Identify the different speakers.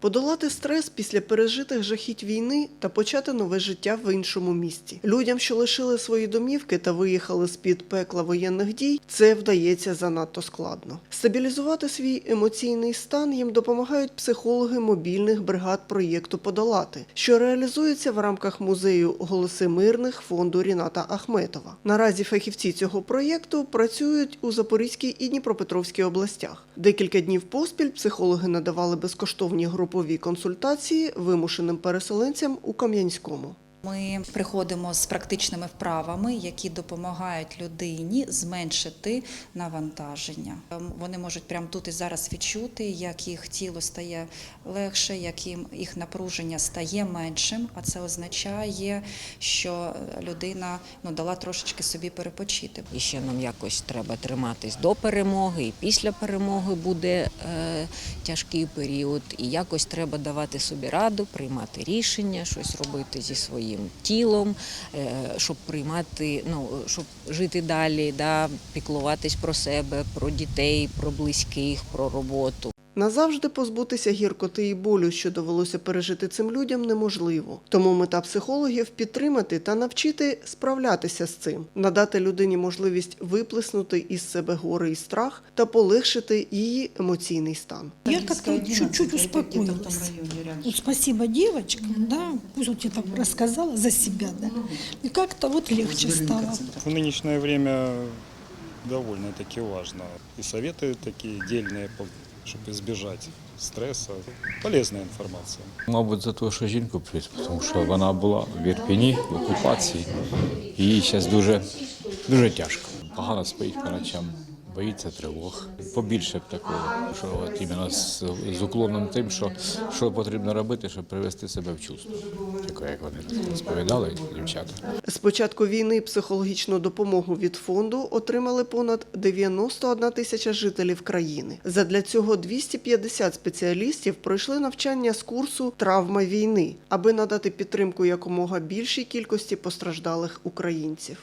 Speaker 1: подолати стрес після пережитих жахіть війни та почати нове життя в іншому місті. Людям, що лишили свої домівки та виїхали з під пекла воєнних дій, це вдається занадто складно. Стабілізувати свій емоційний стан їм допомагають психологи мобільних бригад проєкту Подолати, що реалізується в рамках музею Голоси мирних фонду Ріната Ахметова. Наразі фахівці цього проєкту працюють у Запорізькій і Дніпропетровській областях. Декілька днів поспіль психологи надавали безкоштовні групові консультації вимушеним переселенцям у Кам'янському.
Speaker 2: Ми приходимо з практичними вправами, які допомагають людині зменшити навантаження. Ем, Вони можуть прямо тут і зараз відчути, як їх тіло стає легше, як їх напруження стає меншим. А це означає, що людина ну дала трошечки собі перепочити.
Speaker 3: І ще нам якось треба триматись до перемоги, і після перемоги буде е, тяжкий період. І якось треба давати собі раду, приймати рішення, щось робити зі своїм тілом, е, щоб приймати, ну щоб жити далі, да, піклуватись про себе, про дітей, про близьких, про роботу.
Speaker 1: Назавжди позбутися гіркоти і болю, що довелося пережити цим людям, неможливо. Тому мета психологів підтримати та навчити справлятися з цим, надати людині можливість виплеснути із себе гори і страх та полегшити її емоційний стан.
Speaker 4: Я как-то чуть-чуть успокоилась. Вот спасибо девочкам, да, пусть вот я там рассказала за себя, да. И как-то вот легче стало.
Speaker 5: В нынешнее время довольно-таки важно. И советы такие дельные, чтобы збіжати стресу. Полезна інформація.
Speaker 6: Мабуть, за те, що жінку прийшли, тому що вона була в Ірпіні, в окупації, їй зараз дуже, дуже тяжко. Погано спить по ночам, боїться тривог. Побільше б такого, що от іменно з, з уклоном тим, що, що потрібно робити, щоб привести себе в чувство. Таке, як вони розповідали, дівчата.
Speaker 1: З початку війни психологічну допомогу від фонду отримали понад 91 тисяча жителів країни. Задля цього 250 спеціалістів пройшли навчання з курсу Травма війни, аби надати підтримку якомога більшій кількості постраждалих українців.